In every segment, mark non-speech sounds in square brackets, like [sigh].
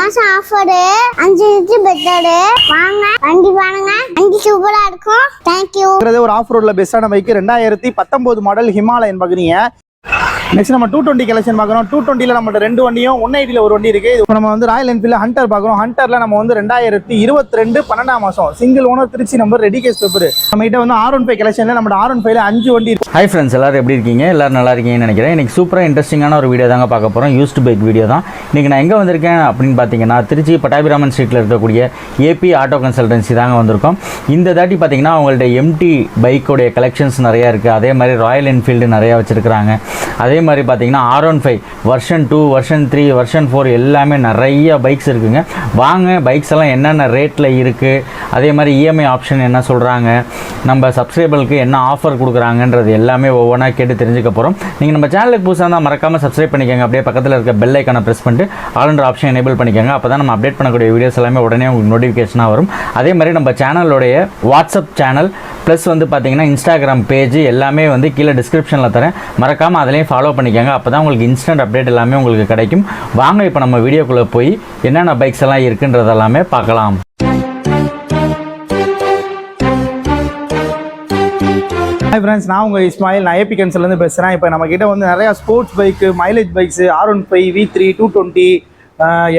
மாசம் ஆஃபரு அஞ்சு லிட்டர் பெட்ரோடு வாங்க. வண்டி வாங்க வண்டி சூப்பரா இருக்கும். தேங்க்யூ ஒரு ஆஃப் ரோட்ல பெஸ்ட்டான பைக் ரெண்டாயிரத்தி பத்தொன்பது மாடல் ஹிமாலயன் பார்க்குறீங்க நெக்ஸ்ட் நம்ம டூ டுவெண்ட்டி கலெக்ஷன் பார்க்குறோம். டூ டுவெண்ட்டியில் நம்மள்ட்ட ரெண்டு வண்டியும் ஒன் எயிட்டியில் ஒரு வண்டி இருக்குது இப்போ நம்ம வந்து ராயல் என்ஃபீல்டில் ஹண்டர் பார்க்குறோம். ஹண்டரில் நம்ம வந்து ரெண்டாயிரத்தி இருபத்தி ரெண்டு பன்னெண்டாம் மாதம் single owner Trichy number ready case paper நம்ம கிட்ட வந்து ஆர் ஒன் ஃபைவ் கலெக்ஷனில் நம்ம ஆர் ஒன் ஃபைவ்ல அஞ்சு வண்டி இருக்கு. ஃப்ரெண்ட்ஸ் எல்லாரும் எப்படி இருக்கீங்க? எல்லாரும் நல்லா இருக்கீங்கன்னு நினைக்கிறேன். இன்றைக்கி சூப்பராக இன்ட்ரெஸ்டிங்கான ஒரு வீடியோ தாங்க பார்க்க போகிறோம் யூஸ்டு பைக் வீடியோ தான். இன்றைக்கி நான் எங்கே வந்திருக்கேன் அப்படின்னு பார்த்தீங்கன்னா திருச்சி பட்டாபிராமன் ஸ்ட்ரீட்டில் இருக்கக்கூடிய ஏபி ஆட்டோ கன்சல்டன்சி தாங்க வந்திருக்கோம். இந்த தாட்டி பார்த்தீங்கன்னா அவங்கள்ட்ட எம்டி பைக்கோடைய கலெக்ஷன்ஸ் நிறையா இருக்குது அதே மாதிரி ராயல் என்ஃபீல்டு நிறையா வச்சுருக்கிறாங்க. அதே அதே மாதிரி பார்த்தீங்கன்னா R one five version two version three version four எல்லாமே நிறைய பைக்ஸ் இருக்குங்க. வாங்க பைக்ஸ் எல்லாம் என்னென்ன ரேட்டில் இருக்குது அதே மாதிரி இஎம்ஐ ஆப்ஷன் என்ன சொல்கிறாங்க நம்ம சப்ஸ்கிரைபருக்கு என்ன ஆஃபர் கொடுக்குறாங்கன்றது எல்லாமே ஒவ்வொன்றா கேட்டு தெரிஞ்சுக்க போகிறோம் நீங்கள் நம்ம சேனலுக்கு புதுசாக இருந்தால் மறக்காமல் சப்ஸ்கிரைப் பண்ணிக்கோங்க. அப்படியே பக்கத்தில் இருக்க பெல் ஐக்கானை ப்ரெஸ் பண்ணிட்டு ஆளுன்ற ஆப்ஷன் எனேபிள் பண்ணிக்கோங்க. அப்போ தான் நம்ம அப்டேட் பண்ணக்கூடிய வீடியோஸ் எல்லாமே உடனே உங்களுக்கு நோட்டிஃபிகேஷனாக வரும். அதே மாதிரி நம்ம சேனலோடைய வாட்ஸ்அப் சேனல் ப்ளஸ் வந்து பார்த்தீங்கன்னா இன்ஸ்டாகிராம் பேஜ் எல்லாமே வந்து கீழே டிஸ்கிரிப்ஷனில் தரேன். மறக்காமல் அதிலையும் ஃபாலோ பண்ணிக்கோங்க. அப்போ தான் உங்களுக்கு இன்ஸ்டன்ட் அப்டேட் எல்லாமே உங்களுக்கு கிடைக்கும். வாங்க இப்போ நம்ம வீடியோக்குள்ளே போய் என்னென்ன பைக்ஸ் எல்லாம் இருக்குன்றதெல்லாமே பார்க்கலாம். ஹாய் ஃப்ரெண்ட்ஸ் நான் உங்கள் இஸ்மாயில். நான் ஏபி கன்சல்லேருந்து பேசுகிறேன் இப்போ நம்ம கிட்ட வந்து நிறையா sports bike mileage bikes R one five V three two twenty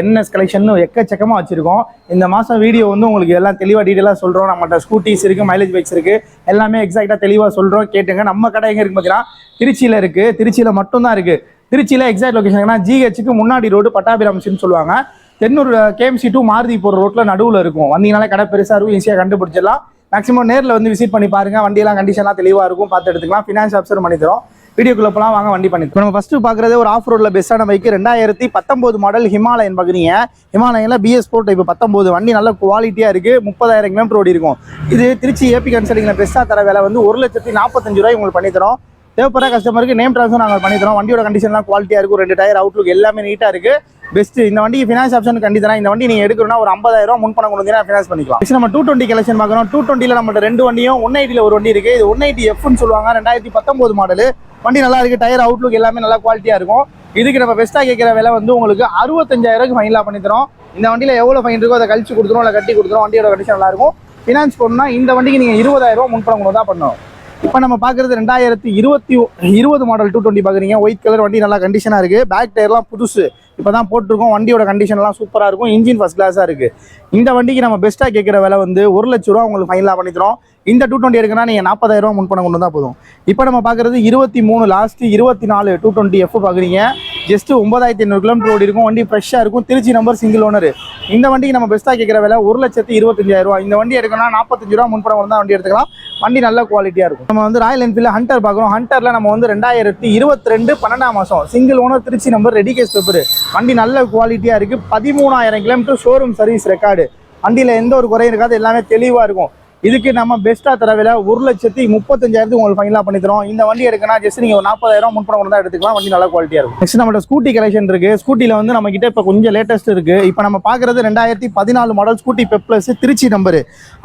NS collection எக்கச்சக்கமாக வச்சுருக்கோம். இந்த மாதம் வீடியோ வந்து உங்களுக்கு எல்லாம் தெளிவாக டீட்டெயிலாக சொல்கிறோம் நம்மகிட்ட ஸ்கூட்டிஸ் இருக்குது மைலேஜ் பைக்ஸ் இருக்குது எல்லாமே எக்ஸாக்டாக தெளிவாக சொல்கிறோம் கேட்டுங்க. நம்ம கடை எங்கே இருக்குது பார்த்தீங்கன்னா திருச்சியில் இருக்குது திருச்சியில் மட்டும்தான் இருக்குது திருச்சியில் எக்ஸாக்ட் லொகேஷன் ஜிஹெச்சுக்கு முன்னாடி ரோடு பட்டாபிராமசின்னு சொல்லுவாங்க. தென்னூர் கேஎம்சி டூ மாருதி போகிற ரோட்டில் நடுவில் இருக்கும். வந்தீங்கனாலே கடை பெருசாக இருக்கும் ஈஸியாக கண்டுபிடிச்சிடலாம். மேக்ஸிமம் நேரில் வந்து விசிட் பண்ணி பாருங்க. வண்டியெல்லாம் கண்டிஷன்லாம் தெளிவாக இருக்கும். பார்த்து எடுத்துக்கலாம். ஃபினான்ஸ் ஆஃபர் பண்ணி தரோம் வீடியோக்குள்ள போலாம். வாங்க வண்டி பண்ணி நம்ம ஃபர்ஸ்ட் பார்க்குறது ஒரு ஆஃப் ரோட்ல பெஸ்ட்டான பைக் ரெண்டாயிரத்தி பத்தொம்போது மாடல் ஹிமாலயன் பார்க்குறீங்க ஹிமாலயனில் பிஎஸ் ஸ்போர்ட் இப்போ பத்தொம்போது வண்டி நல்ல குவாலிட்டியாக இருக்குது முப்பதாயிரம் கிலோமீட்டர் ஓடி இருக்கும். இது திருச்சி ஏபி கன்சல்டிங்ல பெஸ்டா தர விலை வந்து ஒரு லட்சத்தி நாற்பத்தஞ்சு ரூபாய் உங்களுக்கு பண்ணி தரோம். தேவைப்படுற கஸ்டமருக்கு நேம் ட்ரான்ஸ்ஃபர் நாங்கள் பண்ணி தரோம். வண்டியோட கண்டிஷன்லாம் குவாலிட்டியாக இருக்கும். ரெண்டு டயர் அவுட்லுக் எல்லாமே நீட்டாக இருக்குது பெஸ்ட்டு இந்த வண்டிக்கு ஃபினான்ஸ் ஆப்ஷன் கண்டி தரேன் இந்த வண்டி நீங்கள் எடுக்கணும்னா ஒரு ஐம்பதாயிரம் ரூபா முன் பணம் கொடுத்தீங்கன்னா ஃபினான்ஸ் பண்ணிக்கலாம். நம்ம டூ டுவெண்ட்டி கலெக்ஷன் பார்க்குறோம் டூ டுவெண்ட்டியில் நம்மள்ட்ட ரெண்டு வண்டியும் ஒன் எயிட்டியில் ஒரு வண்டி இருக்குது இது ஒன் எயிட்டி எஃப்னு சொல்லுவாங்க. ரெண்டாயிரத்தி பத்தொம்போது மாடல் வண்டி நல்லா இருக்குது டயர் அவுட்லுக் எல்லாமே நல்லா குவாலிட்டியாக இருக்கும். இதுக்கு நம்ம பெஸ்ட்டாக கேட்குற விலை வந்து உங்களுக்கு அறுபத்தஞ்சாயிரம் ஃபைனலாக பண்ணி தரோம் இந்த வண்டியில் எவ்வளோ ஃபைன் இருக்கோ அதை கழிச்சு கொடுத்துரும் இல்லை கட்டி கொடுத்துரும் வண்டியோட கண்டிஷன் நல்லா இருக்கும். ஃபினான்ஸ் பண்ணணும்னா இந்த வண்டிக்கு நீங்கள் இருபதாயிரம் முன்பணம் கொண்டு தான் பண்ணணும். இப்போ நம்ம பார்க்குறது ரெண்டாயிரத்தி இருபத்தி இருபது மாடல் டூ டுவெண்ட்டி பார்க்குறீங்க. ஒயிட் கலர் வண்டி நல்லா கண்டிஷனாக இருக்குது பேக் டயர்லாம் புதுசு. இப்போ தான் போட்டிருக்கோம். வண்டியோட கண்டிஷன்லாம் சூப்பராக இருக்கும். இன்ஜின் ஃபஸ்ட் கிளாஸாக இருக்குது இந்த வண்டிக்கு நம்ம பெஸ்ட்டாக கேட்குற விலை வந்து ஒரு லட்ச ரூபா உங்களுக்கு ஃபைனலாக பண்ணித்தரோம். இந்த டூ டுவெண்ட்டி இருக்குன்னா நீங்கள் நாற்பதாயிரம் ரூபா பண்ண கொண்டு தான் போதும். இப்போ நம்ம பார்க்குறது இருபத்தி மூணு லாஸ்ட்டு இருபத்தி நாலு டூ டுவெண்ட்டி எஃப் பார்க்குறீங்க ஜஸ்ட் ஒன்பதாயிரத்தி ஐநூறு கிலோமீட்டர் ஓடி இருக்கும். வண்டி ஃப்ரெஷ்ஷாக இருக்கும். திருச்சி நம்பர் சிங்கிள் ஓனர் இந்த வண்டிக்கு நம்ம பெஸ்ட்டாக கேட்குற விலை ஒரு லட்சத்தி இருபத்தஞ்சாயிரம் ரூபா இந்த வண்டி எடுக்கணும்னா நாற்பத்தஞ்சு ரூபா முன்பணம் வந்தால் தான் வண்டி எடுத்துக்கலாம். வண்டி நல்ல குவாலிட்டியாக இருக்கும். நம்ம வந்து ராயல் என்ஃபீல்டில் ஹண்டர் பார்க்குறோம். ஹண்டரில் நம்ம வந்து ரெண்டாயிரத்தி இருபத்தி ரெண்டு பன்னெண்டாம் மாதம் single owner Trichy number ready case paper வண்டி நல்ல குவாலிட்டியாக இருக்குது பதிமூணாயிரம் கிலோமீட்டர் ஷோரூம் சர்வீஸ் ரெக்கார்டு வண்டியில் எந்த ஒரு குறையும் இருக்காது. எல்லாமே தெளிவாக இருக்கும். இதுக்கு நம்ம பெஸ்ட்டாக தர விலை ஒரு லட்சத்தி முப்பத்தஞ்சாயிரத்து உங்களுக்கு ஃபைனலாக பண்ணி தரோம். இந்த வண்டி எடுக்கனா ஜஸ்ட் நீங்கள் ஒரு நாற்பதாயிரம் முன்பணம் கொண்டு தான் எடுத்துக்கலாம். வண்டி நல்லா குவாலிட்டியாக இருக்கும். நெக்ஸ்ட் நம்மளோட ஸ்கூட்டி கலெக்ஷன் இருக்குது ஸ்கூட்டியில் வந்து நம்ம கிட்ட இப்போ கொஞ்சம் லேட்டஸ்ட் இருக்குது இப்போ நம்ம பார்க்குறது ரெண்டாயிரத்தி பதினாலு model scooty pep plus Trichy number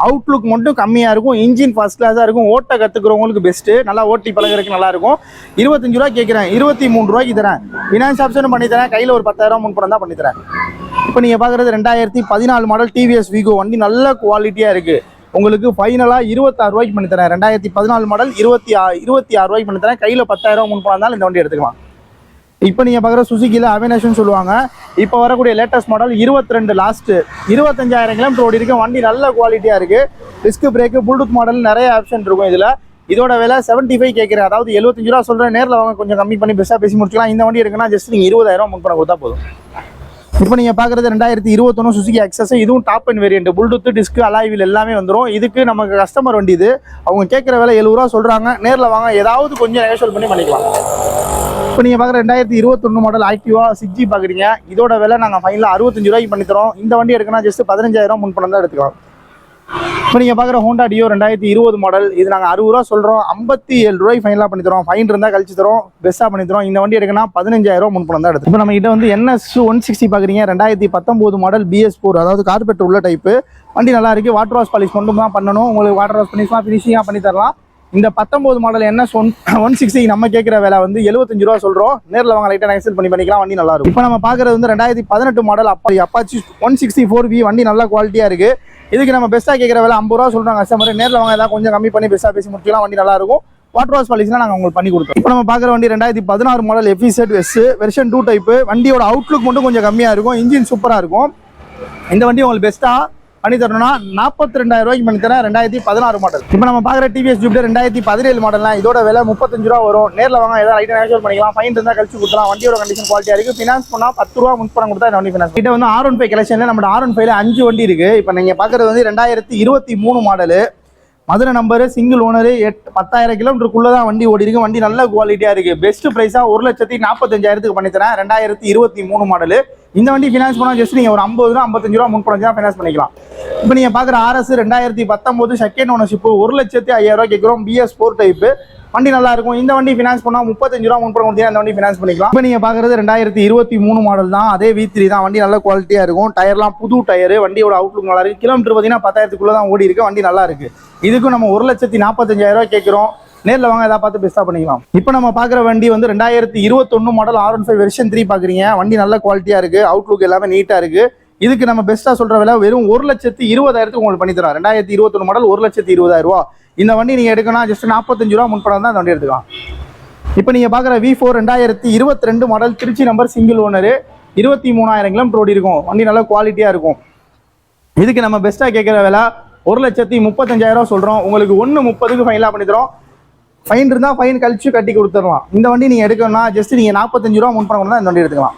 outlook மட்டும் கம்மியாக இருக்கும். இன்ஜின் ஃபர்ஸ்ட் கிளாஸாக இருக்கும். ஓட்ட கற்றுக்கிறவங்களுக்கு பெஸ்ட்டு நல்லா ஓட்டி பழகுறதுக்கு நல்லா இருக்கும். இருபத்தஞ்சு ரூபா கேட்குறேன் இருபத்தி மூணு ரூபாய்க்கு தரேன். ஃபினான்ஸ் ஆப்ஷனும் பண்ணி தரேன். கையில் ஒரு பத்தாயிரம் முன்பணம் தான் பண்ணி தரேன். இப்போ நீங்கள் பார்க்குறது ரெண்டாயிரத்தி பதினாலு மாடல் டிவிஎஸ் விகோ வண்டி நல்ல குவாலிட்டியாக இருக்குது உங்களுக்கு ஃபைனலாக இருபத்தாறு ரூபாய்க்கு பண்ணி தரேன். ரெண்டாயிரத்தி பதினாலு மாடல் இருபத்தி ஆ இருபத்தி ஆறு ரூபாய்க்கு பண்ணி தரேன். கையில் பத்தாயிரம் முன்பணம் இருந்தாலும் இந்த வண்டி எடுத்துக்கலாம். இப்போ நீங்கள் பார்க்குற சுசுக்கியில் அவினேஷன் சொல்லுவாங்க. இப்போ வரக்கூடிய லேட்டஸ்ட் மாடல் இருபத்தி ரெண்டு லாஸ்ட்டு இருபத்தஞ்சாயிரம் கிலோமீட்டர் ஓடி இருக்கு. வண்டி நல்ல குவாலிட்டியாக இருக்குது டிஸ்க் பிரேக்கு ப்ளூடூத் மாடல் நிறைய ஆப்ஷன் இருக்கும் இதில். இதோட விலை செவன்ட்டி ஃபைவ் கேட்குறேன் அதாவது எழுபத்தஞ்சு ரூபா சொல்கிறேன் நேரில் வாங்க கொஞ்சம் கம்மி பண்ணி பெஸ்ட்டாக பேசி முடிச்சுக்கலாம். இந்த வண்டி இருக்குன்னா ஜஸ்ட் நீங்கள் இருபதாயிரம் முன் பண்ண கொடுத்தா போதும். இப்போ நீங்கள் பார்க்குறது ரெண்டாயிரத்தி இருபத்தொன்று சுசுகி எக்ஸஸ் இதுவும் top end variant bluetooth disc alloy wheel எல்லாமே வந்துடும் இதுக்கு நமக்கு கஸ்டமர் வண்டி இது. அவங்க கேட்குற விலை எழுபது ரூபா சொல்கிறாங்க நேரில் வாங்க. ஏதாவது கொஞ்சம் நெகோஷியல் பண்ணி பண்ணிக்கலாம். இப்போ நீங்கள் பார்க்குற ரெண்டாயிரத்தி இருபத்தொன்று மாடல் ஆக்டிவா சிக்ஜி பார்க்குறீங்க இதோட விலை நாங்கள் ஃபைனலாக அறுபத்தஞ்சு ரூபாய்க்கு பண்ணித்தரோம். இந்த வண்டி எடுக்கணும் ஜஸ்ட் பதினஞ்சாயிரம் முன்பணம் தான் எடுத்துக்கலாம். இப்போ நீங்கள் பார்க்குற ஹோண்டா டியோ ரெண்டாயிரத்தி இருபது மாடல் இது நாங்கள் அறுபது ரூபா சொல்கிறோம் ஐம்பத்தி ஏழு ரூபாய் ஃபைனலாக பண்ணி தரோம். ஃபைன் இருந்தால் கழிச்சு தரோம். பெஸ்ட்டாக பண்ணி தரோம். இந்த வண்டி எடுக்கணும் பதினஞ்சாயிரம் முன்பணம் தான் எடுத்து இப்போ நம்ம கிட்ட வந்து என்எஸ் ஒன் சிக்ஸ்டி பார்க்குறீங்க. ரெண்டாயிரத்தி பத்தொம்போது மாடல் பிஎஸ் ஃபோர் அதாவது கார்பெட் உள்ள டைப்பு வண்டி நல்லா இருக்குது வாட்டர் வாஷ் பாலிஷ் மட்டும் தான் பண்ணணும். உங்களுக்கு வாட்டர் வாஷ் பண்ணிக்கலாம் ஃபினிஷிங்காக பண்ணி தரலாம். இந்த பத்தொம்போது மாடல் என்ன ஒன் ஒன் சிக்ஸ்டி நம்ம கேட்குற விலை வந்து எழுபத்தஞ்சு ரூபா சொல்கிறோம் நேரில் வாங்க லைட்டாக நெக்ஸல் பண்ணி பண்ணிக்கலாம் வண்டி நல்லா இருக்கும். இப்போ நம்ம பார்க்குறது வந்து ரெண்டாயிரத்தி பதினெட்டு மாடல் அப்பா Apache one sixty four V வண்டி நல்லா குவாலிட்டியாக இருக்குது இதுக்கு நம்ம பெஸ்ட்டாக கேட்குற விலை ஐம்பது ரூபா சொல்கிறாங்க கஸ்டமர் நேரில் வாங்க ஏதாவது கொஞ்சம் கம்மி பண்ணி பெஸ்ட்டாக பேசி முடிக்கலாம் வண்டி நல்லா இருக்கும். வாட்டர் வாஷ் பாலிசிலாம் நாங்கள் உங்களுக்கு பண்ணி கொடுத்தோம். இப்போ நம்ம பார்க்குற வண்டி ரெண்டாயிரத்தி பதினாறு மாடல் எஃபிசெட் வெஸ்ட் வெர்ஷன் டூ டைப்பு வண்டியோட அவுட்லுக் மட்டும் கொஞ்சம் கம்மியாக இருக்கும் இன்ஜின் சூப்பராக இருக்கும். இந்த வண்டி உங்களுக்கு பெஸ்ட்டாக பண்ணி தரணும்னா நாற்பத்தி ரெண்டாயிரம் ரூபாய்க்கு பண்ணி தரேன். ரெண்டாயிரத்தி பதினாறு மாடல் இப்போ நம்ம பார்க்குற டிவிஎஸ் ஜூப்டர் ரெண்டாயிரத்தி பதினேழு மாடல்லாம் இதோட விலை முப்பத்தஞ்சு ரூபா வரும். நேரில் வாங்க ஏதாவது ஐட்டம் நேச்சுரல் பண்ணிக்கலாம். ஃபைன் இருந்தால் கழிச்சு கொடுக்கலாம். வண்டியோட கண்டிஷன் குவாலிட்டியாக இருக்குது ஃபினான்ஸ் பண்ணால் பத்து ரூபா முன்பணம் கொடுத்தா இந்த வண்டி ஃபினான்ஸ் கிட்ட வந்து ஆர் ஒன் ஃபைவ் கலெக்ஷனில் நம்ம ஆர் ஒன் ஃபைவ்ல அஞ்சு வண்டி இருக்குது இப்போ நீங்கள் பார்க்குறது வந்து ரெண்டாயிரத்தி இருபத்தி மூணு model Madurai number single owner எட் பத்தாயிரம் கிலோமீட்டருக்குள்ளே தான் வண்டி ஓடி இருக்கு. வண்டி நல்ல குவாலிட்டியாக இருக்குது பெஸ்ட் ப்ரைஸாக ஒரு லட்சத்தி நாற்பத்தஞ்சாயிரத்துக்கு பண்ணித்தரேன். ரெண்டாயிரத்தி இருபத்தி மூணு மாடலு இந்த வண்டி ஃபினான்ஸ் பண்ணால் ஜஸ்ட் நீங்கள் ஒரு ஐம்பது ரூபா ஐம்பத்தஞ்சு ரூபா முன்பணம் தான் ஃபினான்ஸ் பண்ணிக்கலாம். இப்போ நீங்கள் பார்க்குற ஆர்எஸ் ரெண்டாயிரத்தி பத்தொம்போது செகண்ட் ஓனர்ஷிப்பு ஒரு லட்சத்தி ஐயாயிரம் ரூபா கேட்குறோம் பிஎஸ் ஃபோர் டைப்பு வண்டி நல்லா இருக்கும். இந்த வண்டி ஃபினான்ஸ் பண்ணால் முப்பத்தஞ்சு ரூபா முன்பணம் கொடுத்தீங்கன்னா அந்த வண்டி ஃபினான்ஸ் பண்ணிக்கலாம். இப்போ நீங்கள் பார்க்குறது ரெண்டாயிரத்தி இருபத்தி மூணு மாடல் தான். அதே வி த்ரீ தான். வண்டி நல்ல குவாலிட்டியாக இருக்கும். டயர்லாம் புது டயர் வண்டியோட அவுட்லுக் நல்லா இருக்குது கிலோமீட்டர் பார்த்தீங்கன்னா பத்தாயிரத்துக்குள்ளே தான் ஓடி இருக்கு வண்டி நல்லா இருக்குது இதுக்கும் நம்ம ஒரு லட்சத்தி நாற்பத்தஞ்சாயிரம் ரூபா கேட்குறோம் நேரில் வாங்க எதாவது பார்த்து பெஸ்ட்டாக பண்ணிக்கலாம். இப்போ நம்ம பார்க்குற வண்டி வந்து ரெண்டாயிரத்தி இருபத்தொன்று model R one five version three பார்க்குறீங்க. வண்டி நல்ல குவாலிட்டியாக இருக்குது அவுட்லுக் எல்லாமே நீட்டாக இருக்குது இதுக்கு நம்ம பெஸ்ட்டாக சொல்கிற விலை வெறும் ஒரு லட்சத்தி இருபதாயிரத்துக்கு உங்களுக்கு பண்ணித்தரோம் ரெண்டாயிரத்தி இருபத்தொன்று மாடல் ஒரு லட்சத்தி இருபதாயிரம் ரூபா. இந்த வண்டி நீங்கள் எடுக்கணும் ஜஸ்ட் நாற்பத்தஞ்சு ரூபா முன்பணம் தான் வண்டி எடுத்துக்கலாம். இப்போ நீங்கள் பார்க்குற வி ஃபோர் ரெண்டாயிரத்தி இருபத்தி ரெண்டு model Trichy number single owner இருபத்தி மூணாயிரம் கிலோமீட்டர் ஓடி இருக்கும். வண்டி நல்லா குவாலிட்டியாக இருக்கும். இதுக்கு நம்ம பெஸ்ட்டாக கேட்குற விலை ஒரு லட்சத்தி முப்பத்தஞ்சாயிரம் சொல்கிறோம் உங்களுக்கு ஒன்று முப்பதுக்கு ஃபைனலாக பண்ணித்தரோம் ஃபைன் இருந்தால் ஃபைன் கழிச்சு கட்டி கொடுத்துடலாம். இந்த வண்டி நீங்கள் எடுக்கணும்னா ஜஸ்ட் நீங்கள் நாற்பத்தஞ்சு ரூபா முன் பணம் தான் இந்த வண்டி எடுத்துக்கலாம்.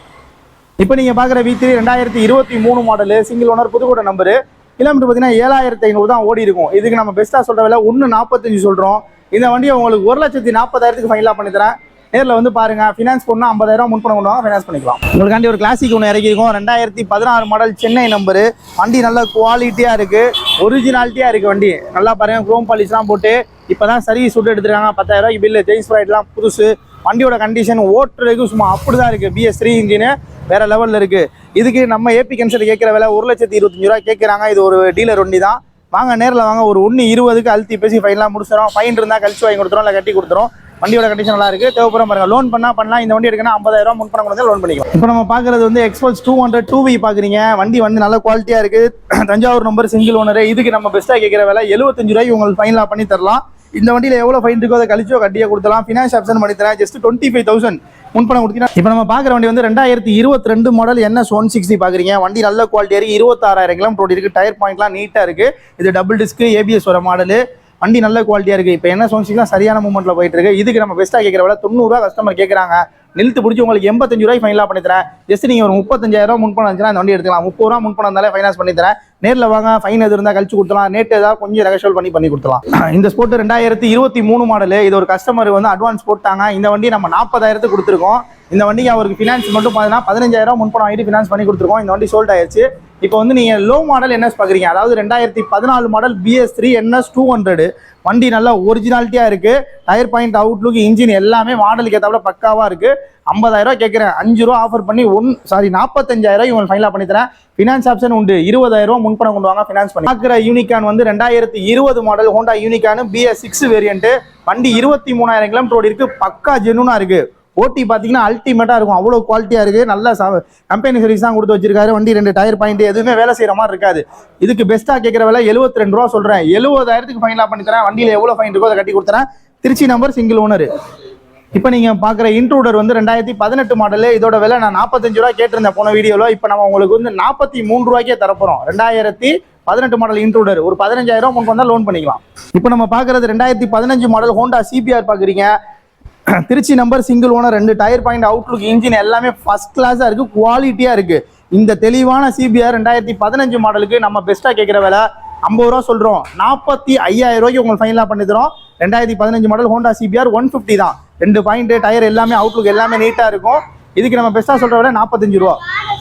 இப்போ நீங்கள் பார்க்குற வி த்ரீ ரெண்டாயிரத்தி இருபத்தி மூணு model single owner Pudukkottai number kilometre பார்த்தீங்கன்னா ஏழாயிரத்தி ஐநூறு தான் ஓடி இருக்கும். இதுக்கு நம்ம பெஸ்ட்டாக சொல்கிற விலை ஒன்று நாற்பத்தஞ்சு சொல்கிறோம் இந்த வண்டியை உங்களுக்கு ஒரு லட்சத்தி நாற்பதாயிரத்துக்கு ஃபைனலாக பண்ணித்தரேன். நேரில் வந்து பாருங்க. ஃபினான்ஸ் பண்ணால் ஐம்பதாயிரம் முன் பணம் கொண்டு வாங்க ஃபினான்ஸ் பண்ணிக்கலாம். உங்களுக்காண்டி ஒரு கிளாசிக் ஒன்று இறக்கிருக்கோம் ரெண்டாயிரத்தி பதினாறு மாடல் சென்னை நம்பரு வண்டி நல்ல குவாலிட்டியாக இருக்குது ஒரிஜினாலிட்டியாக இருக்குது வண்டி. நல்லா பாருங்க குரோம் பாலிஷ்லாம் போட்டு இப்போ தான் சர்வீஸ் விட்டு எடுத்துருக்காங்க. பத்தாயிரம் இப்போ பில்லு ஜெயின்ஸ் ப்ரைட்லாம் புதுசு. வண்டியோட கண்டிஷன் ஓட்டுறதுக்கு சும்மா அப்படி தான் இருக்குது பிஎஸ் த்ரீ இன்ஜினு வேற லெவலில் இருக்குது இதுக்கு நம்ம ஏபி கேன்சல் கேட்குற விலை ஒரு லட்சத்தி இருபத்தஞ்சு ரூபா கேட்குறாங்க இது ஒரு டீலர் வண்டி தான். வாங்க நேரில் வாங்க. ஒரு ஒன்று இருபதுக்கு அழுத்தி பேசி ஃபைன்லாம் முடிச்சிடும் ஃபைன் இருந்தால் கழிச்சு வாங்கி கொடுத்துரும் இல்லை கட்டி கொடுத்துரும் வண்டியோட கண்டிஷன் நல்லா இருக்கு தேவைப்படும் பாருங்க. லோன் பண்ணா பண்ணலாம். இந்த வண்டி எடுக்கணும் ஐம்பதாயிரம் ரூபா முன் பணம் கொடுத்தா லோன் பண்ணிக்கலாம். இப்போ நம்ம பார்க்குறது வந்து Xpulse two hundred two V பார்க்குறீங்க. வண்டி வந்து நல்ல குவாலிட்டியாக இருக்கு. தஞ்சாவூர் நம்பர் சிங்கிள் ஓனர் இதுக்கு நம்ம பெஸ்ட்டாக கேட்குற விலை எழுபத்தஞ்சு ரூபாய் உங்களுக்கு ஃபைனலாக பண்ணி தரலாம். இந்த வண்டியில் எவ்வளோ ஃபைன் இருக்கோ அதை கழிச்சோ கட்டியே கொடுத்தலாம் ஃபினான்ஸ் ஆப்ஷன் பண்ணி தரேன். ஜஸ்ட் டுவெண்ட்டி ஃபைவ் தௌசண்ட் முன்பணம் கொடுத்தீங்கன்னா இப்போ நம்ம பார்க்குற வண்டி வந்து ரெண்டாயிரத்தி இருபத்தி ரெண்டு மாடல் என்எஸ் ஒன் சிக்ஸ்டி பார்க்குறீங்க. வண்டி நல்ல குவாலிட்டியாக இருக்குது இருபத்தாறாயிரம் கிலோமீட்டர் இருக்கு டயர் பாயிண்ட்லாம் நீட்டாக இருக்குது இது டபுள் டிஸ்க்கு ஏபிஎஸ் வர மாடலு வண்டி நல்ல குவாலிட்டியாக இருக்குது இப்போ என்ன சோன்சிக்லாம் சரியான மூமெண்ட்டில் போயிட்டு இருக்கு. இதுக்கு நம்ம பெஸ்ட்டாக கேட்குற விட தொண்ணூறுரூவா கஸ்டமர் கேட்குறாங்க. நிறுத்து பிடிச்சி உங்களுக்கு எண்பத்தஞ்சு ரூபாய் ஃபைனலாக பண்ணி தரேன். ஜஸ்ட் நீங்கள் ஒரு முப்பத்தஞ்சாயிரம் ரூபா முன்பணம் இருந்துச்சுன்னா இந்த வண்டி எடுத்துக்கலாம். முப்பது ரூபா முன்பணம் இருந்தாலே ஃபைனான்ஸ் பண்ணி தரேன். நேரில் வாங்க ஃபைன் எது இருந்தால் கழிச்சு கொடுத்துலாம் நேற்று ஏதாவது கொஞ்சம் ரெகஷல் பண்ணி பண்ணி கொடுத்துலாம் [clears throat] இந்த ஸ்போர்ட் ரெண்டாயிரத்தி இருபத்தி மூணு மாடலு இது ஒரு கஸ்டமர் வந்து அட்வான்ஸ் போட்டாங்க. இந்த வண்டி நம்ம நாற்பதாயிரத்துக்கு கொடுத்துருக்கோம். இந்த வண்டிக்கு அவருக்கு ஃபினான்ஸ் மட்டும் பார்த்தீங்கன்னா பதினஞ்சாயிரம் முன்பணம் ஆகிட்டு ஃபினான்ஸ் பண்ணி கொடுத்துருக்கோம். இந்த வண்டி சோல்ட் ஆயிடுச்சு இப்போ வந்து நீங்கள் லோ மாடல் என்எஸ் பார்க்குறீங்க அதாவது ரெண்டாயிரத்தி பதினாலு model BS three NS two hundred வண்டி நல்லா ஒரிஜினாலிட்டியாக இருக்குது டயர் பாயிண்ட் அவுட்லுக் இன்ஜின் எல்லாமே மாடலுக்கு ஏற்றாப்புல பக்காவாக இருக்குது ஐம்பதாயிரரூவா கேட்குறேன் அஞ்சு ரூபா ஆஃபர் பண்ணி ஒன் சாரி நாற்பத்தஞ்சாயிரம் இவங்க ஃபைனலாக பண்ணித்தரேன் ஃபினான்ஸ் ஆப்ஷன் உண்டு. இருபதாயிரரூவா முன்பணம் கொண்டு வாங்க ஃபினான்ஸ் பண்ணி. பார்க்குற யூனிகான் வந்து ரெண்டாயிரத்தி இருபது model Honda Unicorn BS six variant வண்டி இருபத்தி மூணாயிரம் கிலோமீட்டர் ஓடி இருக்குது பக்கா ஜென்னுனாக இருக்குது ஓட்டி பார்த்தீங்கன்னா அல்டிமேட்டாக இருக்கும். அவ்வளோ குவாலிட்டியாக இருக்குது நல்ல கம்பெனி சர்வீஸ் தான் கொடுத்து வச்சிருக்காரு. வண்டி ரெண்டு டயர் பாயிண்ட் எதுவுமே வேலை செய்கிற மாதிரி இருக்காது. இதுக்கு பெஸ்ட்டாக கேட்குற விலை எழுபத்தி ரெண்டு ரூபா சொல்கிறேன் எழுபதாயிரத்துக்கு ஃபைனலாக பண்ணிக்கிறேன் வண்டியில் எவ்வளோ ஃபைன் இருக்கோ அதை கட்டி கொடுத்துறேன். திருச்சி நம்பர் சிங்கிள் ஓனர் இப்போ நீங்கள் பார்க்குற இன்ட்ரூடர் வந்து ரெண்டாயிரத்தி பதினெட்டு மாடலு இதோட விலை நான் நாற்பத்தஞ்சு ரூபா கேட்டிருந்தேன் போன வீடியோவில் இப்போ நம்ம உங்களுக்கு வந்து நாற்பத்தி மூணு ரூபாய்க்கே தரப்போகிறோம் ரெண்டாயிரத்தி பதினெட்டு மாடல் இன்ட்ரூடர் ஒரு பதினஞ்சாயிரம் முன் வந்தால் லோன் பண்ணிக்கலாம். இப்போ நம்ம பார்க்குறது ரெண்டாயிரத்தி பதினஞ்சு மாடல் ஹோண்டா சிபிஆர் பார்க்குறீங்க [clears throat] திருச்சி நம்பர் சிங்கிள் ஓனர் ரெண்டு டயர் பாயிண்ட் அவுட்லுக் இன்ஜின் எல்லாமே ஃபர்ஸ்ட் கிளாஸாக இருக்குது குவாலிட்டியாக இருக்குது இந்த தெளிவான சிபிஆர் ரெண்டாயிரத்தி பதினஞ்சு மாடலுக்கு நம்ம பெஸ்ட்டாக கேட்குற விலை ஐம்பது ரூபா சொல்கிறோம் நாற்பத்தி ஐயாயிரம் ரூபாய்க்கு உங்களுக்கு ஃபைனலாக பண்ணி தரோம் ரெண்டாயிரத்தி பதினஞ்சு model Honda CBR one fifty தான். ரெண்டு பாயிண்ட் டயர் எல்லாமே அவுட்லுக் எல்லாமே நீட்டாக இருக்கும். இதுக்கு நம்ம பெஸ்ட்டாக சொல்கிற விட நாற்பத்தஞ்சு ரூபா.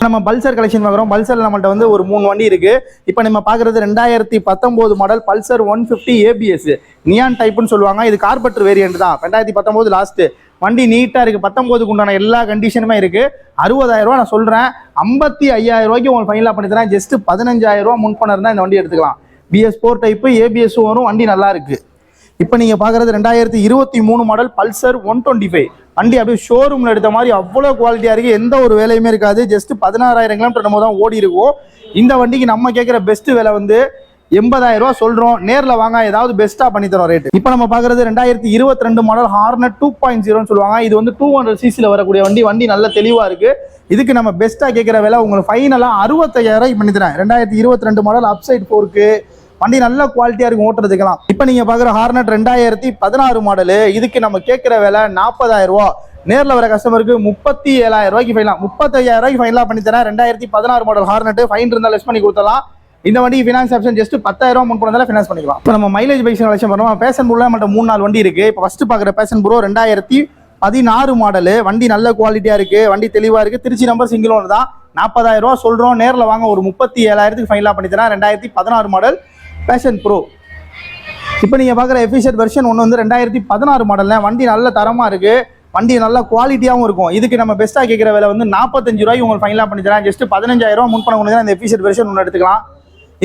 நம்ம பல்சர் கலெக்ஷன் பார்க்குறோம். பல்சர் நம்மள்ட்ட வந்து ஒரு மூணு வண்டி இருக்கு. இப்போ நம்ம பார்க்குறது ரெண்டாயிரத்தி பத்தொம்போது model Pulsar one fifty ABS neon டைப்புன்னு சொல்லுவாங்க. இது கார்பெட்டர் வேரியன்ட் தான். ரெண்டாயிரத்தி பத்தொம்போது லாஸ்ட்டு வண்டி நீட்டாக இருக்குது பத்தொம்போதுக்கு உண்டான எல்லா கண்டிஷனுமே இருக்குது அறுபதாயிரரூவா நான் சொல்கிறேன் ஐம்பத்தி ஐயாயிரம் ரூபாய்க்கு உங்களுக்கு ஃபைனலாக பண்ணி தரேன். ஜஸ்ட் பதினஞ்சாயிரரூவா ரூபா முன்பணம் இருந்தால் இந்த வண்டி எடுத்துக்கலாம். பிஎஸ் ஃபோர் டைப்பு ஏபிஎஸும் வரும். வண்டி நல்லா இருக்குது இப்போ நீங்கள் பார்க்குறது ரெண்டாயிரத்தி இருபத்தி மூணு model Pulsar one twenty five வண்டி அப்படியே ஷோரூமில் எடுத்த மாதிரி அவ்வளோ குவாலிட்டியாக இருக்குது எந்த ஒரு வேலையுமே இருக்காது. ஜஸ்ட் பதினாறாயிரம் கிலோமீட்டர் நம்ம தான் ஓடி இருக்கும். இந்த வண்டிக்கு நம்ம கேட்குற பெஸ்ட் விலை வந்து எண்பதாயிரம் ரூபா சொல்றோம். நேரில் வாங்க ஏதாவது பெஸ்ட்டாக பண்ணி தரோம் ரேட் இப்போ நம்ம பார்க்குறது ரெண்டாயிரத்தி இருபத்தி ரெண்டு மாடல் ஹார்னட் டூ பாயிண்ட் ஜீரோன்னு சொல்லுவாங்க. இது வந்து டூ ஹண்ட்ரட் சிசியில் வரக்கூடிய வண்டி. வண்டி நல்ல தெளிவாக இருக்கு. இதுக்கு நம்ம பெஸ்ட்டாக கேட்குற விலை உங்களுக்கு ஃபைனலாக அறுபத்தையாயிரம் பண்ணி தரேன். ரெண்டாயிரத்தி இருபத்தி ரெண்டு மாடல் அப்சைட் ஃபோருக்கு வண்டி நல்ல குவாலிட்டியா இருக்கும் ஓட்டுறதுக்கெல்லாம். இப்போ நீங்க பாக்குற ஹார்னட் ரெண்டாயிரத்தி பதினாறு மாடலு இதுக்கு நம்ம கேட்குற விலை நாற்பதாயிரம் ரூபா. நேரில் வர கஸ்டமருக்கு முப்பத்தி ஏழாயிரம் ரூபாய்க்கு ஃபைனலாம் முப்பத்தையாயிரம் ரூபாய்க்கு ஃபைனலாக பண்ணி தரேன். ரெண்டாயிரத்தி பதினாறு மாடல் ஹார்னட் ஃபைன் இருந்தால் லெஸ் பண்ணி கொடுத்தலாம் இந்த வண்டி ஃபினான்ஸ் ஆப்ஷன் ஜஸ்ட் பத்தாயிரம் ரூபா முன் பண்ணதால ஃபினான்ஸ் பண்ணிக்கலாம். இப்போ நம்ம மைலேஜ் பைக்ஸ் கலெக்ஷன் பண்ணுவோம். பேசன் ப்ரோல மட்டும் மூணு நாலு வண்டி இருக்குது இப்போ ஃபஸ்ட்டு பார்க்குற பேசன் ப்ரோ ரெண்டாயிரத்தி பதினாறு மாடலு வண்டி நல்ல குவாலிட்டியாக இருக்குது வண்டி தெளிவாக இருக்குது திருச்சி நம்பர் சிங்கிள் ஒன்று தான் நாற்பதாயிரம் ரூபா சொல்கிறோம் நேரில் வாங்க ஒரு முப்பத்தி ஏழாயிரத்துக்கு ஃபைனலாக பண்ணி தரேன். ரெண்டாயிரத்தி பதினாறு மாடல் பேஷன் ப்ரோ இப்போ நீங்கள் பார்க்குற எஃபிஷியட் வெர்ஷன் ஒன்று வந்து ரெண்டாயிரத்தி பதினாறு மாடலில் வண்டி நல்ல தரமாக இருக்குது வண்டி நல்லா குவாலிட்டியாகவும் இருக்கும். இதுக்கு நம்ம பெஸ்ட்டாக கேட்குற விலை வந்து நாற்பத்தஞ்சு ரூபாய்க்கு உங்களுக்கு ஃபைனலாக பண்ணி தரேன் ஜஸ்ட் பதினஞ்சாயிரம் முன் பண்ண கொண்டு இந்த எஃபிஷியட் வெர்ஷன் ஒன்று எடுத்துக்கலாம்.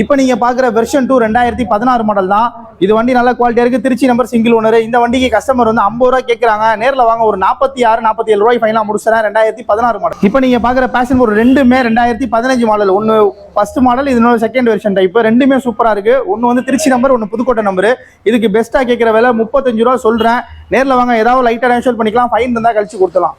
இப்போ நீங்கள் பார்க்குற வெர்ஷன் டூ ரெண்டாயிரத்தி பதினாறு மாடல் தான். இது வண்டி நல்ல குவாலிட்டியாக இருக்குது திருச்சி நம்பர் சிங்கிள் ஓனர் இந்த வண்டிக்கு கஸ்டமர் வந்து ஐம்பது ரூபா கேட்குறாங்க நேரில் வாங்க ஒரு நாற்பத்தி ஆறு நாற்பத்தி ஏழு ரூபாய் ஃபைனலாக முடிச்சுறேன். ரெண்டாயிரத்தி பதினாறு மாடல் இப்போ நீங்கள் பார்க்குற பேஷன் ஒரு ரெண்டுமே ரெண்டாயிரத்தி பதினஞ்சு மாடல் ஒன்று ஃபர்ஸ்ட் மாடல் இது இன்னொரு செகண்ட் வெர்ஷன் டைப் ரெண்டுமே சூப்பராக இருக்குது ஒன்று வந்து திருச்சி நம்பர் ஒன்று புதுக்கோட்டை நம்பர் இதுக்கு பெஸ்ட்டாக கேட்குற விலை முப்பத்தஞ்சு ரூபா சொல்கிறேன் நேரில் வாங்க ஏதாவது லைட்டாக நேஷல் பண்ணிக்கலாம். ஃபைன் இருந்தால் கழிச்சு கொடுத்துலாம்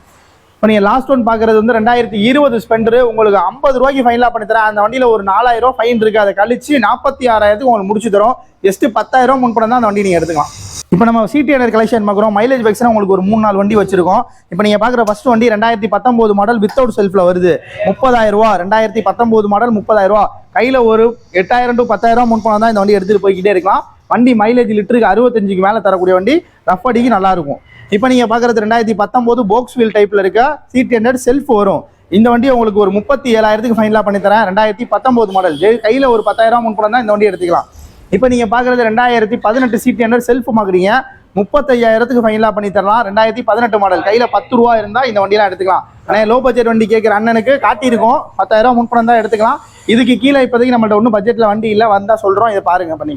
இப்போ நீங்கள் லாஸ்ட் ஒன் பார்க்குறது வந்து ரெண்டாயிரத்தி இருபது ஸ்பெண்டரு உங்களுக்கு ஐம்பது ரூபாய்க்கு ஃபைனலாக பண்ணி தரேன். அந்த வண்டியில் ஒரு நாலாயிரம் ரூபா ஃபைன் இருக்குது அதை கழிச்சு நாற்பத்தி ஆறாயிரத்துக்கு உங்களுக்கு முடிச்சு தரோம். ஜஸ்ட் பத்தாயிரம் முன் பணம் தான் அந்த வண்டி நீங்கள் எடுத்துக்கலாம். இப்போ நம்ம சிடிஆர் கலெக்ஷன் பார்க்குறோம். மைலேஜ் பைக்ஸ்னா உங்களுக்கு ஒரு மூணு நாலு வண்டி வச்சிருக்கோம். இப்போ நீங்கள் பார்க்குற ஃபர்ஸ்ட் வண்டி ரெண்டாயிரத்தி பத்தொம்போது மாடல் வித்தவுட் செல்ஃபில் வருது. முப்பதாயிரம் ரூபா ரெண்டாயிரத்தி பத்தொம்போது மாடல் முப்பதாயிரம் ரூபா கையில் ஒரு எட்டாயிரம் டு பத்தாயிரம் முன் பணம் தான் இந்த வண்டி எடுத்துகிட்டு போய்கிட்டே இருக்கலாம். வண்டி மைலேஜ் லிட்டருக்கு அறுபத்தஞ்சுக்கு மேலே தரக்கூடிய வண்டி. ரஃப் அடிக்கு நல்லாயிருக்கும் இப்போ நீங்கள் பார்க்குறது ரெண்டாயிரத்தி பத்தொம்போது போக்ஸ் வீல் டைப்பில் இருக்க சீட் ஹண்ட்ரட் செல்ஃப் வரும். இந்த வண்டி உங்களுக்கு ஒரு முப்பத்தி ஏழாயிரத்துக்கு ஃபைனலாக பண்ணித்தரேன். ரெண்டாயிரத்தி பத்தொம்போது மாடல் கையில் ஒரு பத்தாயிரம் முன் பணம் தான் இந்த வண்டி எடுத்துக்கலாம். இப்போ நீங்கள் பார்க்குறது ரெண்டாயிரத்தி பதினெட்டு சீட் ஹண்ட்ரட் செல்ஃப் மாக்குறீங்க முப்பத்தையாயிரத்துக்கு ஃபைனலாக பண்ணித்தரலாம். ரெண்டாயிரத்தி பதினெட்டு மாடல் கையில் பத்து ரூபா இருந்தால் இந்த வண்டியெலாம் எடுத்துக்கலாம். ஆனால் லோ பட்ஜெட் வண்டி கேட்குற அண்ணனுக்கு காட்டியிருக்கோம். பத்தாயிரம் முன் பணம் தான் எடுத்துக்கலாம். இதுக்கு கீழே இப்போதைக்கு நம்மள்ட்ட ஒன்றும் பட்ஜெட்டில் வண்டி இல்லை வந்தால் சொல்கிறோம் இதை பாருங்க பண்ணி.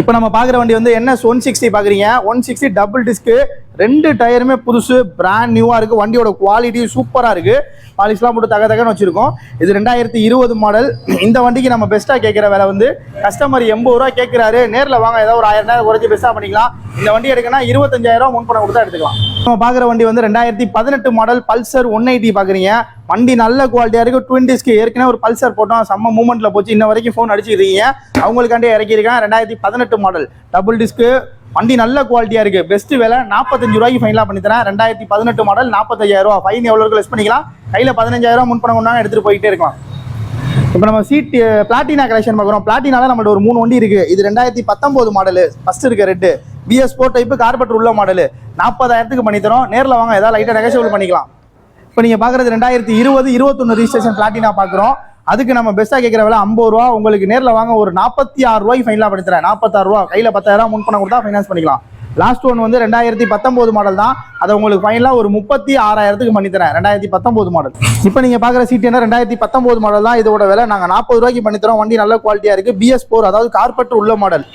இப்போ நம்ம பார்க்குற வண்டி வந்து என்ன? ஒன் சிக்ஸ்டி பார்க்குறீங்க. ஒன் சிக்ஸ்டி டபுள் டிஸ்க்கு ரெண்டு டயருமே புதுசு பிராண்ட் நியூவாக இருக்குது வண்டியோட குவாலிட்டியும் சூப்பராக இருக்குது பாலிஷ்லாம் போட்டு தக தகன்னு வச்சுருக்கோம். இது ரெண்டாயிரத்தி இருபது மாடல் இந்த வண்டிக்கு நம்ம பெஸ்ட்டாக கேட்குற விலை வந்து கஸ்டமர் எண்பது ரூபா கேட்குறாரு நேரில் வாங்க ஏதாவது ஒரு ஆயிரம் நேரம் குறைச்சி பெஸ்ட்டாக பண்ணிக்கலாம். இந்த வண்டி எடுக்கணும் இருபத்தஞ்சாயிரம் முன் பணம் கொடுத்தா எடுத்துக்கலாம். நம்ம பார்க்குற வண்டி வந்து ரெண்டாயிரத்தி பதினெட்டு மாடல் பல்சர் ஒன் எயிட்டி பார்க்குறீங்க வண்டி நல்ல குவாலிட்டியாக இருக்குது டுவெண்ட்டிஸ்க்கு ஏற்கனவே ஒரு பல்சர் போட்டோம். செம்ம மூமெண்ட்டில் போச்சு. இன்ன வரைக்கும் ஃபோன் அடிச்சுக்கிறீங்க அவங்களுக்காண்டே இறக்கியிருக்கேன் ரெண்டாயிரத்தி பதினெட்டு மாடல் டபுள் டிஸ்க்கு வண்டி நல்ல குவாலிட்டியாக இருக்குது பெஸ்ட் விலை நாற்பத்தஞ்சு ரூபாய்க்கு ஃபைனலாக பண்ணி தரேன். ரெண்டாயிரத்தி பதினெட்டு மாடல் நாற்பத்தையாயிரம் ரூபா ஃபைன் எவ்வளோ லெஸ் பண்ணிக்கலாம். கையில் பதினஞ்சாயிரம் முன் பணம் கொண்டாங்க எடுத்துகிட்டு போயிட்டே இருக்கலாம். இப்போ நம்ம சீட் பிளாட்டினா கலெக்ஷன் பார்க்குறோம். பிளாட்டினால நம்மள்ட்ட ஒரு மூணு வண்டி இருக்குது இது ரெண்டாயிரத்தி பத்தொம்போது மாடலு ஃபஸ்ட் இருக்க ரெட்டு பிஎஸ் ஃபோர் டைப்பு கார்பெட் உள்ள மாடலு நாற்பதாயிரத்துக்கு பண்ணித்தரோம் நேரில் வாங்க. ஏதாவது லைட்டாக நெகசியபிள் பண்ணிக்கலாம். இப்போ நீங்கள் பார்க்குறது ரெண்டாயிரத்தி இருபது இருபத்தொன்று ரிஜிஸ்ட்ரேஷன் பிளாட்டினா பார்க்குறோம் அதுக்கு நம்ம பெஸ்ட்டாக கேட்குற விலை ஐம்பது ரூபா. உங்களுக்கு நேரில் வாங்க ஒரு நாற்பத்தி ஆறு ரூபாய்க்கு ஃபைனலாக பண்ணித்தரேன் நாற்பத்தாறு ரூபா. கையில் பத்தாயிரம் முன் பண்ண கொடுத்தா ஃபைனான்ஸ் பண்ணிக்கலாம். லாஸ்ட் ஒன் வந்து ரெண்டாயிரத்தி பத்தொம்போது மாடல் தான். அதை உங்களுக்கு ஃபைனலாக ஒரு முப்பத்தி ஆறாயிரத்துக்கு பண்ணி தரேன். ரெண்டாயிரத்தி பத்தொம்போது மாடல் இப்போ நீங்கள் பார்க்குற சீட் என்ன? ரெண்டாயிரத்தி பத்தொம்போது மாடல் தான். இதோட விலை நாங்கள் நாற்பது ரூபாய்க்கு பண்ணி தரோம். வண்டி நல்ல குவாலிட்டியாக இருக்குது பிஎஸ் ஃபோர் அதாவது கார்பெட் உள்ள மாடல்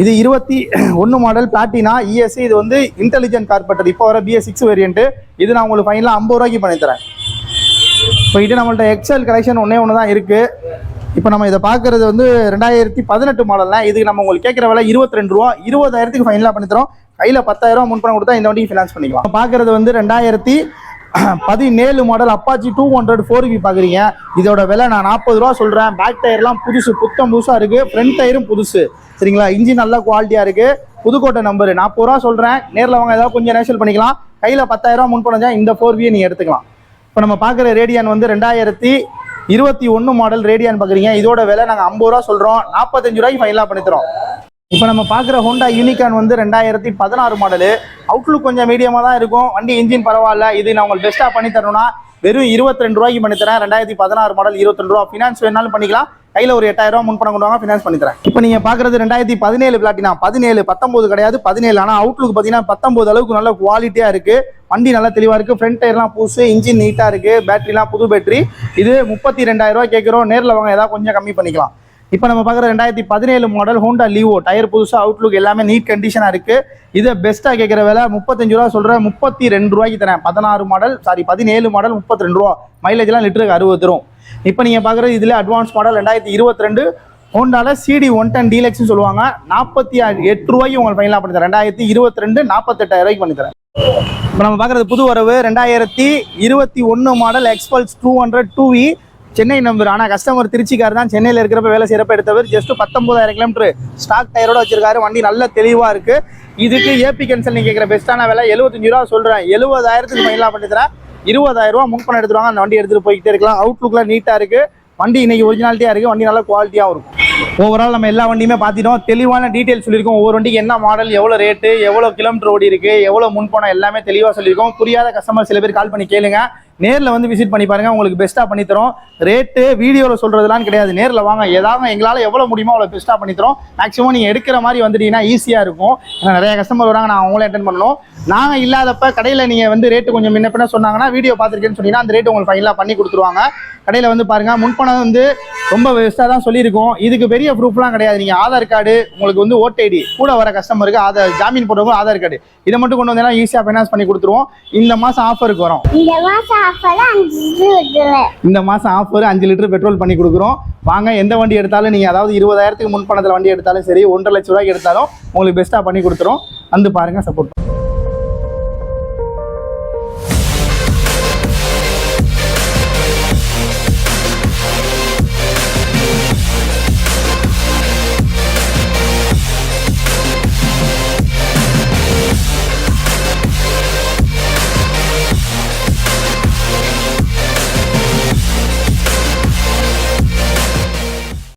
இது இருபத்தி ஒன்று மாடல் பிளாட்டினா இஎஸ்சி இது வந்து இன்டெலிஜென்ட் கார்பெட்டர் இப்போ வர பிஎஸ் சிக்ஸ் வேரியன்ட் இது நான் உங்களுக்கு ஃபைனலாக ஐம்பது ரூபாய்க்கு பண்ணி தரேன் இப்போ இது நம்மள்ட்ட எக்ஸ்எல் கலெக்ஷன் ஒன்றே ஒன்று தான் இருக்குது இப்போ நம்ம இதை பார்க்குறது வந்து ரெண்டாயிரத்தி பதினெட்டு மாடல்னா இதுக்கு நம்ம உங்களுக்கு கேட்குற விலை இருபத்தி ரெண்டு ரூபா. இருபதாயிரத்துக்கு ஃபைனலாக பண்ணித்தரோம். கையில் பத்தாயிரம் முன்பணம் கொடுத்தா இந்த வண்டிக்கு ஃபினான்ஸ் பண்ணிக்கலாம். பார்க்குறது வந்து ரெண்டாயிரத்தி [clears throat] பதினேழு model Apache two hundred four V பார்க்குறீங்க இதோட விலை நான் நாற்பது ரூபா சொல்கிறேன் பேக் டயர்லாம் புதுசு புத்தம் புதுசாக இருக்குது ஃப்ரண்ட் டயரும் புதுசு. சரிங்களா? இன்ஜின் நல்லா குவாலிட்டியாக இருக்குது புதுக்கோட்டை நம்பர் நாற்பது ரூபா சொல்கிறேன் நேரில் வாங்க ஏதாவது கொஞ்சம் நேஷல் பண்ணிக்கலாம். கையில் பத்தாயிரரூவா முன் பணம் இந்த ஃபோர் பியை நீங்கள் எடுத்துக்கலாம். இப்போ நம்ம பார்க்குற ரேடியான் வந்து ரெண்டாயிரத்தி இருபத்தி ஒன்று மாடல் ரேடியான் பார்க்குறீங்க இதோட விலை நாங்கள் ஐம்பது ரூபா சொல்கிறோம் நாற்பத்தஞ்சு ரூபாய்க்கு ஃபைனலாக பண்ணித்தரோம். இப்போ நம்ம பார்க்குற ஹோண்டா யூனிகான் வந்து ரெண்டாயிரத்தி பதினாறு மாடலு அவுட்லுக் கொஞ்சம் மீடியமாக தான் இருக்கும். வண்டி இன்ஜின் பரவாயில்ல. இது நான் உங்களுக்கு பெஸ்ட்டாக பண்ணி தரணும்னா வெறும் இருபத்தி ரெண்டு ரூபாய்க்கு பண்ணி தரேன். ரெண்டாயிரத்தி பதினாறு மாடல் இருபத்தி ரூபா. ஃபினான்ஸ் வேணாலும் பண்ணிக்கலாம். கையில் ஒரு எட்டாயிரம் ரூபா முன் பணம் கொண்டு வாங்க ஃபினான்ஸ் பண்ணி தரேன். இப்போ நீங்கள் பார்க்குறது ரெண்டாயிரத்தி பதினேழு பிளாட்டினா பதினேழு பத்தொம்போது கிடையாது பதினேழு. ஆனால் அவுட்லுக் பார்த்தீங்கன்னா பத்தொம்போது அளவுக்கு நல்ல குவாலிட்டியாக இருக்குது வண்டி நல்லா தெளிவாக இருக்குது ஃப்ரண்ட் டயர்லாம் புதுசு இன்ஜின் நீட்டாக இருக்குது பேட்டரிலாம் புது பேட்டரி இது முப்பத்தி ரெண்டாயிரம் கேட்குறோம் நேரில் வாங்க ஏதாவது கொஞ்சம் கம்மி பண்ணிக்கலாம். இப்போ நம்ம பார்க்குற ரெண்டாயிரத்தி பதினேழு மாடல் ஹோண்டா லீவோ டயர் புதுசாக அவுட்லுக் எல்லாமே நீட் கண்டிஷனாக இருக்குது இதை பெஸ்ட்டாக கேட்குற விலை முப்பத்தஞ்சு ரூபா சொல்கிறேன் முப்பத்தி ரெண்டு ரூபாய்க்கு தரேன். பதினாறு மாடல் சாரி பதினேழு மாடல் முப்பத்தி ரெண்டு ரூபா மைலேஜ்லாம் லிட்டருக்கு அறுபது தரும். இப்போ நீங்கள் பார்க்குறது இதில் அட்வான்ஸ் மாடல் ரெண்டாயிரத்தி இருபத்தி ரெண்டு ஹோண்டாவில் சிடி ஒன் டென் டீலக்ஸ்னு சொல்லுவாங்க. நாற்பத்தி எட்டு ரூபாய்க்கு உங்களுக்கு ஃபைனலாக பண்ணி தரேன். ரெண்டாயிரத்தி இருபத்தி ரெண்டு நாற்பத்தெட்டாயிரம் ரூபாய்க்கு பண்ணி தரேன். இப்போ நம்ம பார்க்குறது புது வரவு. ரெண்டாயிரத்தி இருபத்தி ஒன்று model Xpulse two hundred two V Chennai number. ஆனால் கஸ்டமர் திருச்சிக்கார் தான் சென்னையில் இருக்கிறப்ப வேலை செய்கிறப்ப எடுத்தவர். ஜஸ்ட் பத்தொம்பதாயிரம் கிலோமீட்டர் ஸ்டாக் டயரோட வச்சிருக்காரு. வண்டி நல்ல தெளிவாக இருக்கு. இதுக்கு ஏபி கேன்சல் நீ கேட்குற பெஸ்ட்டான விலை எழுபத்தஞ்சு ரூபா சொல்கிறேன் எழுபதாயிரத்துக்கு மைலாக பண்ணி தரேன் இருபதாயிரம் ரூபா முன்பணம் எடுத்துருவாங்க அந்த வண்டி எடுத்துகிட்டு போய்கிட்டே இருக்கலாம். அவுட்லுக்லாம் நீட்டாக இருக்குது வண்டி இன்னைக்கு ஒரிஜினாலிட்டியாக இருக்குது வண்டி நல்லா குவாலிட்டியாகவும் இருக்கும். ஓவரால் நம்ம எல்லா வண்டியுமே பார்த்துட்டோம். தெளிவான டீட்டெயில் சொல்லியிருக்கோம். ஒவ்வொரு வண்டிக்கு என்ன மாடல் எவ்வளோ ரேட்டு எவ்வளோ கிலோமீட்டர் ஓடி இருக்குது எவ்வளோ முன்பணம் எல்லாமே தெளிவாக சொல்லியிருக்கோம். புரியாத கஸ்டமர் சில பேர் கால் பண்ணி கேளுங்க. நேரில் வந்து விசிட் பண்ணி பாருங்கள் உங்களுக்கு பெஸ்ட்டாக பண்ணித்தரோம் ரேட்டு வீடியோவில் சொல்கிறதுலாம் கிடையாது. நேரில் வாங்க. ஏதாவது எங்களால் எவ்வளோ முடியுமோ அவ்வளோ பெஸ்ட்டாக பண்ணித்தரோம் மேக்ஸிமம் நீங்கள் எடுக்கிற மாதிரி வந்துட்டீங்கன்னா ஈஸியாக இருக்கும். ஏன்னா நிறைய கஸ்டமர் வராங்க. நான் அவங்களே அட்டன் பண்ணணும். நாங்கள் இல்லாதப்ப கடையில் நீங்கள் வந்து ரேட்டு கொஞ்சம் முன்ன பின்ன சொன்னாங்கன்னா வீடியோ பார்த்துருக்கேன்னு சொன்னீங்கன்னா அந்த ரேட்டு உங்களுக்கு ஃபைனலாக பண்ணி கொடுத்துருவாங்க. கடையில் வந்து பாருங்க முன்பணம் வந்து ரொம்ப பெஸ்ட்டாக தான் சொல்லியிருக்கோம். இதுக்கு பெரிய ப்ரூஃப்லாம் கிடையாது. நீங்கள் ஆதார் கார்டு உங்களுக்கு வந்து ஓடிஐடி கூட வர கஸ்டமருக்கு ஆதார் ஜாமீன் போடுறவங்க ஆதார் கார்டு. இதை மட்டும் கொண்டு வந்தீங்கன்னா ஈஸியாக ஃபைனான்ஸ் பண்ணி கொடுத்துருவோம். இந்த மாதம் ஆஃபருக்கு வரும். இந்த மாதம் ஆஃபர் அஞ்சு லிட்டர். பெட்ரோல் பண்ணி கொடுக்குறோம். வாங்க எந்த வண்டி எடுத்தாலும் நீங்கள் அதாவது இருபதாயிரத்துக்கு முன்பணத்தில் வண்டி எடுத்தாலும் சரி ஒன்றரை லட்ச ரூபாய்க்கு எடுத்தாலும் உங்களுக்கு பெஸ்ட்டாக பண்ணி கொடுத்துரும் வந்து பாருங்கள் சப்போர்ட்